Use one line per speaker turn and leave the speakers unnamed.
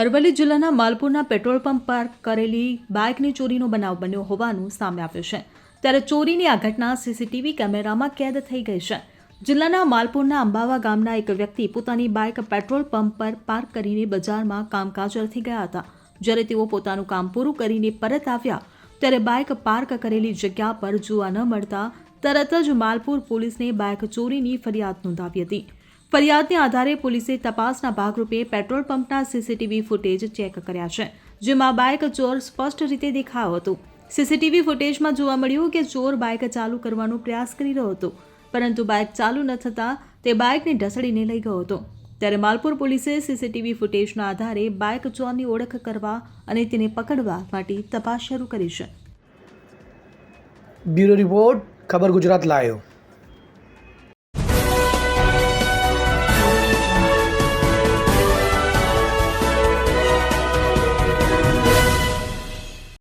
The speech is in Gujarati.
અરવલ્લી જિલ્લાના માલપુરના પેટ્રોલ પંપ પર કરેલી બાઇકની ચોરીનો બનાવ બન્યો હોવાનું સામે આવ્યું છે. ત્યારે ચોરીની આ ઘટના સીસીટીવી કેમેરામાં કેદ થઈ ગઈ છે. જિલ્લાના માલપુરના અંબાવા ગામના એક વ્યક્તિ પોતાની બાઇક પેટ્રોલ પંપ પર પાર્ક કરીને બજારમાં કામકાજ અર્થી ગયા હતા. જ્યારે તેઓ પોતાનું કામ પૂરું કરીને પરત આવ્યા, ત્યારે બાઇક પાર્ક કરેલી જગ્યા પર જોવા ન મળતા તરત જ માલપુર પોલીસને બાઇક ચોરીની ફરિયાદ નોંધાવી હતી. ફરિયાદને આધારે પોલીસે તપાસના ભાગરૂપે પેટ્રોલ પંપના સીસીટીવી ફૂટેજ ચેક કર્યા છે, જેમાં બાઇક ચોર સ્પષ્ટ રીતે દેખાયો હતો. સીસીટીવી ફૂટેજમાં જોવા મળ્યું કે ચોર બાઇક ચાલુ કરવાનો પ્રયાસ કરી રહ્યો હતો, પરંતુ બાઇક ચાલુ ન થતાં તે બાઇકને ઢસડીને લઈ ગયો હતો. ત્યારે માલપુર પોલીસે સીસીટીવી ફૂટેજના આધારે બાઇક ચોરની ઓળખ કરવા અને તેને પકડવા માટે તપાસ શરૂ કરી છે.
બ્યુરો રિપોર્ટ, ખબર ગુજરાત લાયો